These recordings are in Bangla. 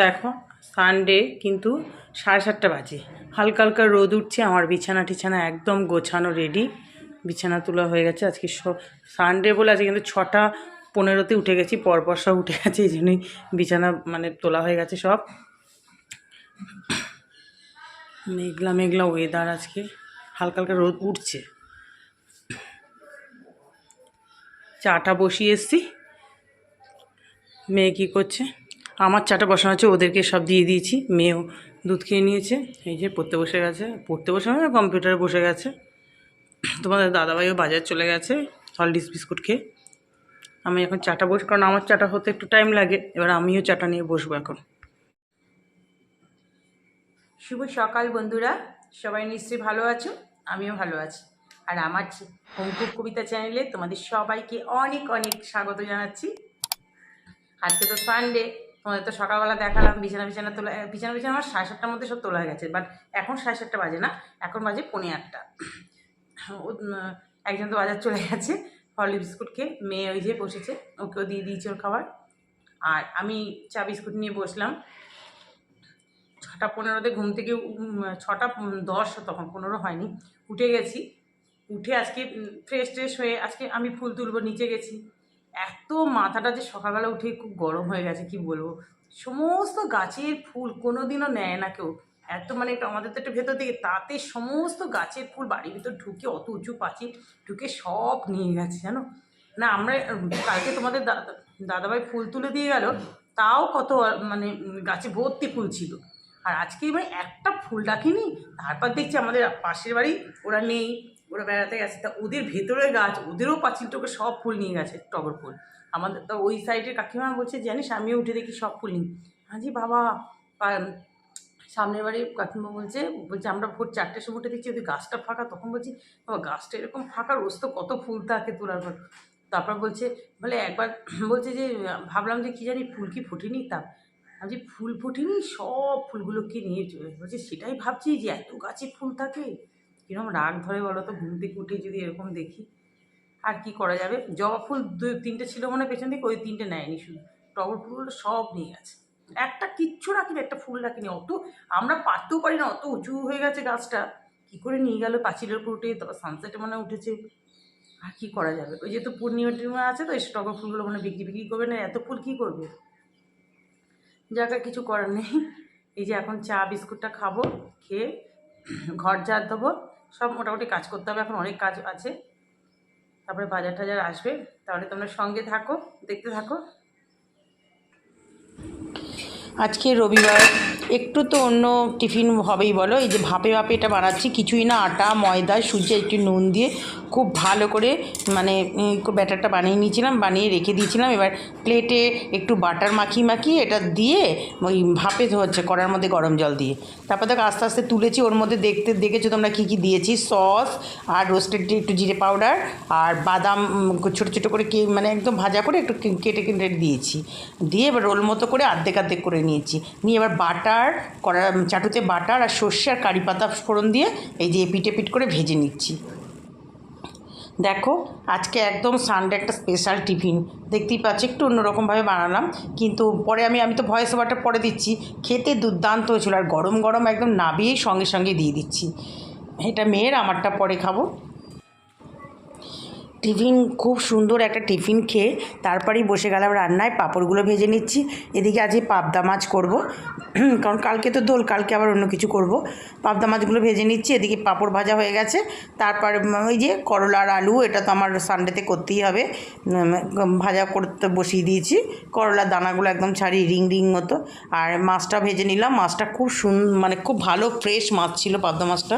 দেখো সানডে কিন্তু সাড়ে সাতটা বাজে। হালকা হালকা রোদ উঠছে, আমার বিছানা টিছানা একদম গোছানো রেডি বিছানা তোলা হয়ে গেছে, আজকে সানডে বলে আজকে কিন্তু ছটা পনেরোতে উঠে গেছি, পরপর সব উঠে গেছে, এই জন্যই বিছানা মানে তোলা হয়ে গেছে সব। মেঘলা মেঘলা ওয়েদার আজকে, হালকা হালকা রোদ উঠছে। চাটা বসিয়ে এসছি। মেয়ে কী করছে? আমার চাটা বসানো আছে, ওদেরকে সব দিয়ে দিয়েছি। মেয়েও দুধ খেয়ে নিয়েছে। এই যে পড়তে বসে গেছে। পড়তে বসে মানে কম্পিউটারে বসে গেছে। তোমাদের দাদাভাইও বাজার চলে গেছে হলডিস বিস্কুট খেয়ে। আমি এখন চাটা বস, কারণ আমার চাটা হতে একটু টাইম লাগে। এবার আমিও চাটা নিয়ে বসবো এখন। শুভ সকাল বন্ধুরা। সবাই নিশ্চয়ই ভালো আছো? আমিও ভালো আছি। আর আমার অঙ্কুর কবিতা চ্যানেলে তোমাদের সবাইকে অনেক অনেক স্বাগত জানাচ্ছি। আজকে তো সানডে তোমাদের তো সকালবেলা দেখালাম, বিছানা বিছানা তোলা বিছানা বিছানা আমার সাড়ে সাতটার মধ্যে সব তোলা হয়ে গেছে। বাট এখন সাড়ে সাতটা বাজে না, এখন বাজে পনে আটটা। একজন তো বাজার চলে গেছে হরলি বিস্কুট খেয়ে মেয়ে ওই যে বসেছে, ওকেও দিয়ে দিয়েছি ওর খাবার। আর আমি চা বিস্কুট নিয়ে বসলাম। ছটা পনেরোতে ঘুম থেকে ছটা দশ তখন, পনেরো হয়নি, উঠে গেছি। উঠে আজকে ফ্রেশ ট্রেশ হয়ে আজকে আমি ফুল তুলবো, নিচে গেছি। এত মাথাটা যে সকালবেলা উঠে খুব গরম হয়ে গেছে, কি বলব? সমস্ত গাছের ফুল কোনো দিনও নেয় না কেউ। এত মানে একটু আমাদের তো একটু ভেতর দিকে তাতে সমস্ত গাছের ফুল বাড়ির ভিতর ঢুকে অত উঁচু পাচি ঢুকে সব নিয়ে গেছে, জানো? না, আমরা কালকে তোমাদের দাদা দাদাভাই ফুল তুলে দিয়ে গেল, তাও কত মানে গাছে ভর্তি ফুল ছিল। আর আজকে মানে একটা ফুল ডাকিনি, তারপর দেখছি আমাদের পাশের বাড়ি ওরা নেই। ওরা বেড়াতে গেছে। তা ওদের ভেতরে গাছ, ওদেরও পাঁচিল টোকে সব ফুল নিয়ে গেছে, টগর ফুল। আমাদের, তো ওই সাইডের কাকিমা বলছে, জানিস, আমিও উঠে দেখি সব ফুল নিই। হাজি বাবা। সামনের বাড়ির কাকিমা বলছে বলছে, আমরা ভোর চারটের সময় উঠে দেখছি ওদের গাছটা ফাঁকা। তখন বলছি, বাবা, গাছটা এরকম ফাঁকা, রোজ তো কত ফুল থাকে তোলার পর তারপর বলছে, বলে, একবার বলছে যে, ভাবলাম যে কী জানি ফুল কি ফুটেনি তা। আমি যে ফুল ফুটেনি, সব ফুলগুলোকে নিয়ে চলে। বলছে, সেটাই ভাবছি যে এত গাছে ফুল থাকে। কীরকম রাগ ধরে বলো তো, ঘুম থেকে উঠে যদি এরকম দেখি, আর কি করা যাবে? জবা ফুল দু, তিনটে ছিল মনে পেছন দিকে, ওই তিনটে নেয়নি শুধু। টগর ফুলগুলো সব নিয়ে গেছে। একটা কিচ্ছু রাখিনি, একটা ফুল রাখিনি। অত আমরা পারতেও পারি না, অত উঁচু হয়ে গেছে গাছটা। কী করে নিয়ে গেল পাঁচিলের উপর উঠে তারপর সানসেটে মনে উঠেছে। আর কি করা যাবে? ওই যেহেতু পূর্ণিমা টূর্ণিমা আছে তো এই টগর ফুলগুলো মানে বিক্রি বিক্রি করবে না, এত ফুল কী করবে? যাক কিছু করার নেই। এই যে এখন চা, বিস্কুটটা খাব, খেয়ে ঘর ঝাড় দেবো। সব মোটামুটি কাজ করতে হবে, এখন অনেক কাজ আছে। তারপরে বাজার টাজার আসবে, তাহলে তোমরা সঙ্গে থাকো, দেখতে থাকো। আজকে রবিবার একটু তো অন্য টিফিন হবেই বলো। এই যে ভাপে ভাপে এটা বানাচ্ছি, কিছুই না, আটা, ময়দা, সুজি, একটু নুন দিয়ে খুব ভালো করে মানে ব্যাটারটা বানিয়ে নিয়েছিলাম, বানিয়ে রেখে দিয়েছিলাম। এবার প্লেটে একটু বাটার মাখিয়ে মাখিয়ে এটা দিয়ে ওই ভাপে হচ্ছে কড়ার মধ্যে গরম জল দিয়ে। তারপর দেখো আস্তে আস্তে তুলেছি, ওর মধ্যে দেখতে, দেখেছ তোমরা কী কী দিয়েছি? সস আর রোস্টেড একটু জিরে পাউডার আর বাদাম ছোটো ছোটো করে কে মানে একদম ভাজা করে একটু কেটে কেটে দিয়েছি। দিয়ে এবার রোল মতো করে আর্ধেক আর্ধেক করে নিয়েছি। নিয়ে এবার বাটার কড়া চাটুতে বাটার আর সর্ষে আর কারি পাতা ফোড়ন দিয়ে এই যে এপিট এপিট করে ভেজে নিচ্ছি। দেখো, আজকে একদম সানডে একটা স্পেশাল টিফিন দেখতেই পাচ্ছি, একটু অন্যরকমভাবে বানালাম, কিন্তু পরে আমি আমি তো ভয়েস ওভারটা পরে দিচ্ছি। খেতে দুর্দান্ত হয়েছিল আর গরম গরম একদম নাবিয়েই সঙ্গে সঙ্গে দিয়ে দিচ্ছি। এটা মেয়ের, আমারটা পরে খাব। টিফিন খুব সুন্দর একটা টিফিন খেয়ে তারপরেই বসে গেলাম রান্নায়, পাঁপড়গুলো ভেজে নিচ্ছি। এদিকে আজকে পাবদা মাছ করব। কারণ কালকে তো দোল, কালকে আবার অন্য কিছু করব। পাবদা মাছগুলো ভেজে নিচ্ছি, এদিকে পাঁপড় ভাজা হয়ে গেছে। তারপর ওই যে করলার আলু, এটা তো আমার সানডেতে করতেই হবে। ভাজা করতে বসিয়ে দিয়েছি। করলার দানাগুলো একদম ছাড়িয়ে রিং রিং মতো। আর মাছটা ভেজে নিলাম। মাছটা খুব সুন মানে খুব ভালো, ফ্রেশ মাছ ছিল পাবদা মাছটা।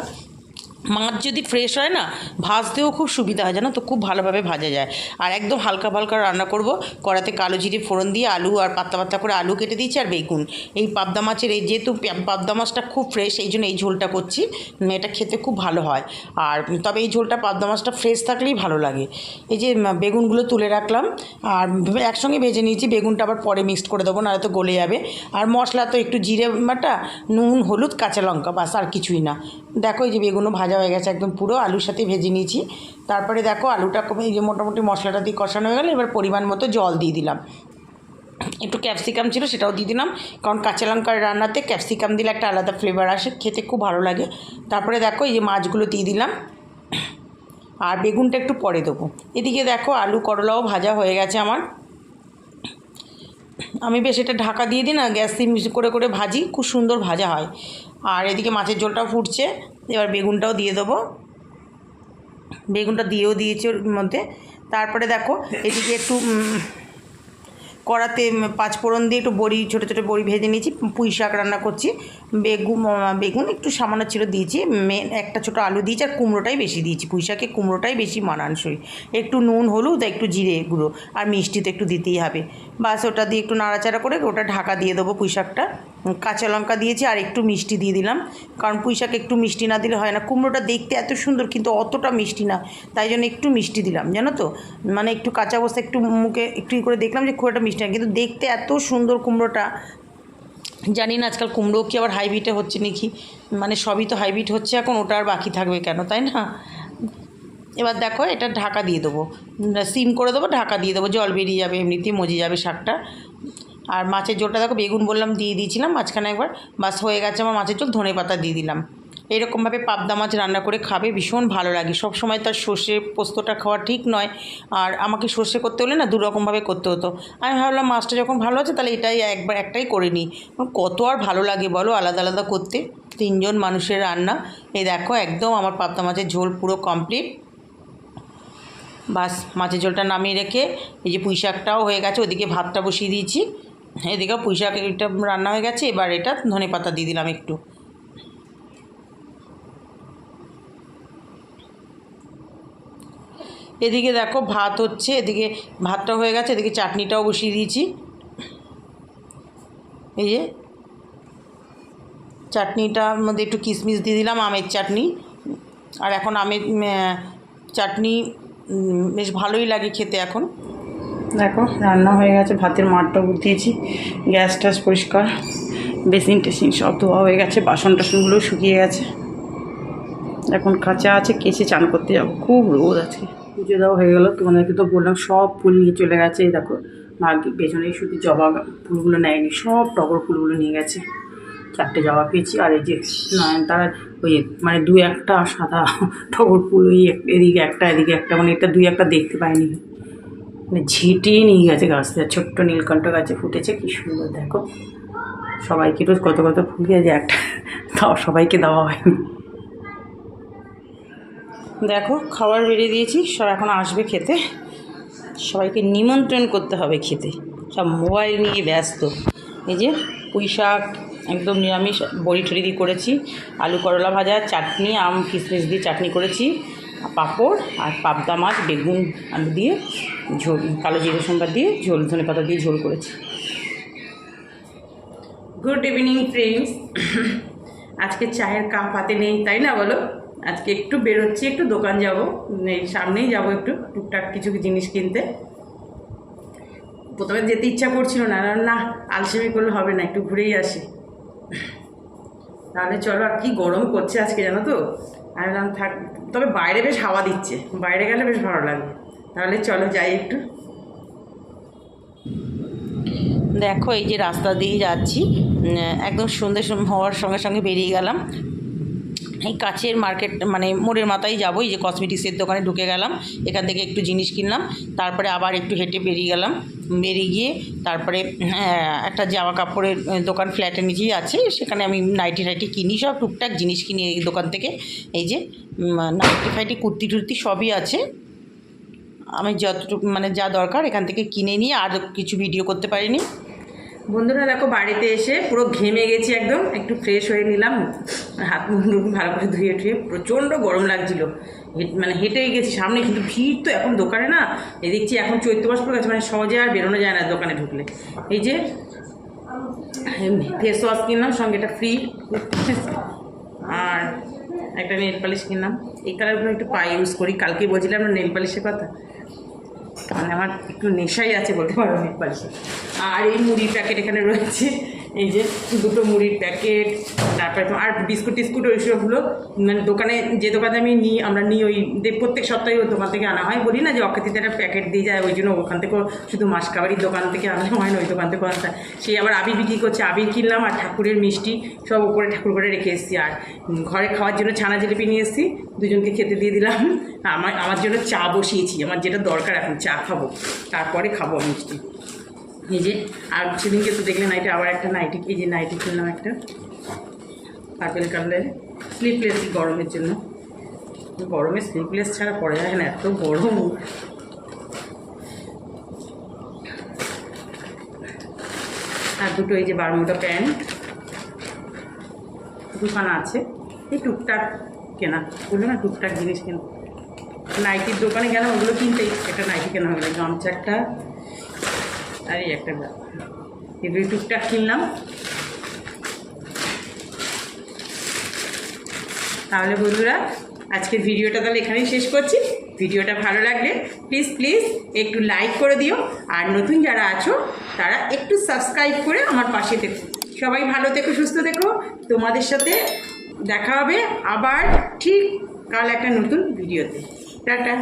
মাছ যদি ফ্রেশ হয় না, ভাজতেও খুব সুবিধা হয়, জানো তো? খুব ভালোভাবে ভাজা যায়। আর একদম হালকা হালকা রান্না করব। কড়াতে কালো জিরে ফোড়ন দিয়ে আলু আর পাত্তা পাত্তা করে আলু কেটে দিয়েছি আর বেগুন। এই পাবদা মাছের এই যেহেতু পাবদা মাছটা খুব ফ্রেশ এই জন্য এই ঝোলটা করছি। এটা খেতে খুব ভালো হয়। আর তবে এই ঝোলটা পাবদা মাছটা ফ্রেশ থাকলেই ভালো লাগে। এই যে বেগুনগুলো তুলে রাখলাম। আর একসঙ্গে ভেজে নিয়েছি। বেগুনটা আবার পরে মিক্সড করে দেবো, নাহলে তো গলে যাবে। আর মশলা তো একটু জিরে বাটা, নুন, হলুদ, কাঁচা লঙ্কা, বাস আর কিছুই না। দেখো এই যে বেগুনও ভাজা হয়ে গেছে একদম পুরো, আলুর সাথে ভেজে নিয়েছি। তারপরে দেখো, আলুটা কমে যে মোটামুটি মশলাটা দিয়ে কষানো হয়ে গেলো, এবার পরিমাণ মতো জল দিয়ে দিলাম। একটু ক্যাপসিকাম ছিল সেটাও দিয়ে দিলাম, কারণ কাঁচা লঙ্কার রান্নাতে ক্যাপসিকাম দিলে একটা আলাদা ফ্লেভার আসে, খেতে খুব ভালো লাগে। তারপরে দেখো, এই যে মাছগুলো দিয়ে দিলাম। আর বেগুনটা একটু পরে দেবো। এদিকে দেখো, আলু করলাও ভাজা হয়ে গেছে আমার। আমি বেশ এটা ঢাকা দিয়ে দিই না, গ্যাস সিম করে করে ভাজি, খুব সুন্দর ভাজা হয়। আর এদিকে মাছের ঝোলটাও ফুটছে। এবার বেগুনটাও দিয়ে দেবো। বেগুনটা দিয়েও দিয়েছি ওর মধ্যে। তারপরে দেখো, এদিকে একটু কড়াতে পাঁচফোড়ন দিয়ে একটু বড়ি, ছোটো ছোটো বড়ি ভেজে নিয়েছি, পুঁই শাক রান্না করছি। বেগুন বেগুন একটু সামান্য ছিল দিয়েছি মেন একটা ছোটো আলু দিয়েছি, আর কুমড়োটাই বেশি দিয়েছি। পুঁই শাকে কুমড়োটাই বেশি মানানসই। একটু নুন, হলুদ একটু জিরে গুঁড়ো, আর মিষ্টি তো একটু দিতেই হবে। বাস ওটা দিয়ে একটু নাড়াচাড়া করে ওটা ঢাকা দিয়ে দেবো পুঁই শাকটা। কাঁচা লঙ্কা দিয়েছি আর একটু মিষ্টি দিয়ে দিলাম। কারণ পুঁই শাক একটু মিষ্টি না দিলে হয় না। কুমড়োটা দেখতে এত সুন্দর কিন্তু অতটা মিষ্টি না। তাই জন্য একটু মিষ্টি দিলাম, জানো তো? মানে একটু কাঁচা অবস্থা একটু মুখে একটু করে দেখলাম যে একটা মিষ্টি না। কিন্তু দেখতে এত সুন্দর কুমড়োটা। জানি না আজকাল কুমড়ো কি আবার হাইব্রিডে হচ্ছে নাকি? মানে সবই তো হাইব্রিড হচ্ছে এখন, ওটা আর বাকি থাকবে কেন, তাই না? এবার দেখো, এটা ঢাকা দিয়ে দেবো। সিম করে দেবো, ঢাকা দিয়ে দেবো। জল বেরিয়ে যাবে, এমনিতেই মজে যাবে শাকটা। আর মাছের ঝোলটা দেখো বেগুন বললাম দিয়ে দিয়েছিলাম, মাঝখানে একবার বাস হয়ে গেছে আমার মাছের ঝোল, ধনে পাতা দিয়ে দিলাম। এরকমভাবে পাবদা মাছ রান্না করে খাবে, ভীষণ ভালো লাগে। সব সময় তার সর্ষে পোস্তটা খাওয়া ঠিক নয়। আর আমাকে সর্ষে করতে হলে না দুরকমভাবে করতে হতো। আমি ভাবলাম মাছটা যখন ভালো আছে তাহলে এটাই একবার, একটাই করে নিই। কত আর ভালো লাগে বলো, আলাদা আলাদা করতে। তিনজন মানুষের রান্না। এই দেখো একদম আমার পাবদা মাছের ঝোল পুরো কমপ্লিট বাস মাছের ঝোলটা নামিয়ে রেখে এই যে পুঁই শাকটাও হয়ে গেছে, ওদিকে ভাতটা বসিয়ে দিয়েছি। এদিকে পুঁই শাক এটা রান্না হয়ে গেছে, এবার এটা ধনে পাতা দিয়ে দিলাম একটু। এদিকে দেখো ভাত হচ্ছে, এদিকে ভাতটা হয়ে গেছে, এদিকে চাটনিটাও বসিয়ে দিয়েছি। এই যে চাটনিটার মধ্যে একটু কিশমিশ দিয়ে দিলাম, আমের চাটনি। আর এখন আমের চাটনি বেশ ভালোই লাগে খেতে এখন। দেখো, রান্না হয়ে গেছে, ভাতের মাঠটা দিয়েছি গ্যাস ট্যাস পরিষ্কার, বেসিন টেসিন সব ধোয়া হয়ে গেছে, বাসন টাসনগুলো শুকিয়ে গেছে। এখন কাঁচা আছে কেসে চান করতে যাব। খুব রোদ আছে পুজো দেওয়া হয়ে গেলো, তোমাদেরকে তো বললাম, সব ফুল নিয়ে চলে গেছে দেখো ভাগ্য পেছনে শুধু জবা ফুলগুলো নেয়নি সব টগর ফুলগুলো নিয়ে গেছে। চারটে জবা পেয়েছি, আর এই যে নয়নতারার ওই মানে দু একটা সাদা টগর ফুল, ওই এদিকে একটা এদিকে একটা মানে এটা দুই একটা দেখতে পাইনি। মানে ঝিটিয়ে নিয়ে গেছে গাছ থেকে ছোট্ট নীলকণ্ঠ গাছে ফুটেছে, কি সুন্দর, দেখো। সবাইকে রোজ কত কত ফুল যে একটা, তাও সবাইকে দেওয়া হয়নি। দেখো, খাবার বেরিয়ে দিয়েছি, সব এখন আসবে খেতে। সবাইকে নিমন্ত্রণ করতে হবে খেতে। সব মোবাইল নিয়ে ব্যস্ত। এই যে পুঁই শাক, একদম নিরামিষ বড়ি টড়ি দিয়ে করেছি, আলু করলা ভাজা, চাটনি, আম কিশমিশ দিয়ে চাটনি করেছি। পাঁপড় আর পাবদা মাছ বেগুন আলু দিয়ে ঝোল কালো জিরে সম্বার দিয়ে ঝোল ধনে পাতা দিয়ে ঝোল করেছি। গুড ইভিনিং ফ্রেন্ডস আজকে চায়ের কাপ হাতে নেই তাই না বলো? আজকে একটু বেরোচ্ছি একটু দোকান যাব। সামনেই যাব একটু টুকটাক কিছু জিনিস কিনতে। প্রথমে যেতে ইচ্ছা করছিল না, না আলসেমি করলে হবে না একটু ঘুরেই আসি। তাহলে চলো আর কি গরম করছে আজকে জানো তো? আমি বললাম, থাক, তবে বাইরে বেশ হাওয়া দিচ্ছে, বাইরে গেলে বেশ ভালো লাগবে। তাহলে চলো যাই একটু। দেখো, এই যে রাস্তা দিয়ে যাচ্ছি একদম সন্ধ্যে হওয়ার সঙ্গে সঙ্গে বেরিয়ে গেলাম। এই কাছের মার্কেট মানে মোড়ের মাথায় যাব এই যে কসমেটিক্সের দোকানে ঢুকে গেলাম, এখান থেকে একটু জিনিস কিনলাম, তারপরে আবার একটু হেঁটে বেরিয়ে গেলাম, বেরিয়ে গিয়ে তারপরে একটা জামা কাপড়ের দোকান ফ্ল্যাটের নিচেই আছে, সেখানে আমি নাইটি টাইটি কিনি, সব টুকটাক জিনিস কিনি এই দোকান থেকে, এই যে নাইটি ফাইটি কুর্তি টুর্তি সবই আছে, আমি যতটুকু মানে যা দরকার এখান থেকে কিনে নিয়ে, আর কিছু ভিডিও করতে পারিনি। বন্ধুরা, দেখো বাড়িতে এসে পুরো ঘেমে গেছি একদম। একটু ফ্রেশ হয়ে নিলাম। হাত মুখ ভালো করে ধুয়ে টুয়ে প্রচণ্ড গরম লাগছিল। মানে হেঁটেই গেছি সামনে, কিন্তু ভিড় তো এখন দোকানে না। এই দেখছি এখন চৈত্র মাস পড়ে গেছে মানে সহজে আর বেরোনো যায় না দোকানে ঢুকলে। এই যে ফেস ওয়াশ কিনলাম, সঙ্গে এটা ফ্রি আর একটা নেল পালিশ কিনলাম। এই কালারগুলো একটু পায়ে ইউজ করি। কালকে বলছিলাম না নেল পালিশের কথা? মানে আমার একটু নেশাই আছে বলতে পারো নেল পালিশে আর এই মুড়ি প্যাকেট এখানে রয়েছে। এই যে দুটো মুড়ির প্যাকেট, তারপরে আর বিস্কুট টিস্কুট ওইসবগুলো মানে দোকানে যে দোকানে আমি নিই, আমরা নিই ওই প্রত্যেক সপ্তাহে ওই দোকান থেকে আনা হয়, বলি না যে অক্ষতিতে একটা প্যাকেট দিয়ে যায়, ওই জন্য ওখান থেকেও শুধু মাস মাসকাবারির দোকান থেকে আনা হয় না, ওই দোকান থেকে হয়। সেই আবার আবির বিক্রি করছে, আবির কিনলাম আর ঠাকুরের মিষ্টি, সব উপরে ঠাকুর করে রেখে এসেছি আর। ঘরে খাওয়ার জন্য ছানা জিলিপি নিয়ে এসেছি, দুজনকে খেতে দিয়ে দিলাম। আমার আমার জন্য চা বসিয়েছি, আমার যেটা দরকার এখন চা খাব, তারপরে খাব মিষ্টি। এই যে, আর সেদিনকে তো দেখলে নাইটে আবার একটা নাইটি এই যে নাইটি কিনলাম একটা পার্পেল কালারের স্লিপলেস গরমের জন্য। গরমে স্লিপলেস ছাড়া পরে যায় না, এত গরম। আর দুটো এই যে বারমোটা প্যান্ট, দুখানা আছে। এই টুকটাক কেনা, বলল না টুকটাক জিনিস কেনা। নাইটির দোকানে গেলাম, ওগুলো কিনতেই, একটা নাইটি কেনা হলো গামছা একটা আর এই একটা ব্যাগ। এগুলো টুকটাক কিনলাম। তাহলে বন্ধুরা, আজকের ভিডিওটা তাহলে এখানেই শেষ করছি। ভিডিওটা ভালো লাগলে প্লিজ প্লিজ একটু লাইক করে দিও। আর নতুন যারা আছো, তারা একটু সাবস্ক্রাইব করে আমার পাশে থেকো। সবাই ভালো থেকো, সুস্থ থেকো। তোমাদের সাথে দেখা হবে আবার ঠিক কাল একটা নতুন ভিডিওতে। টাটা।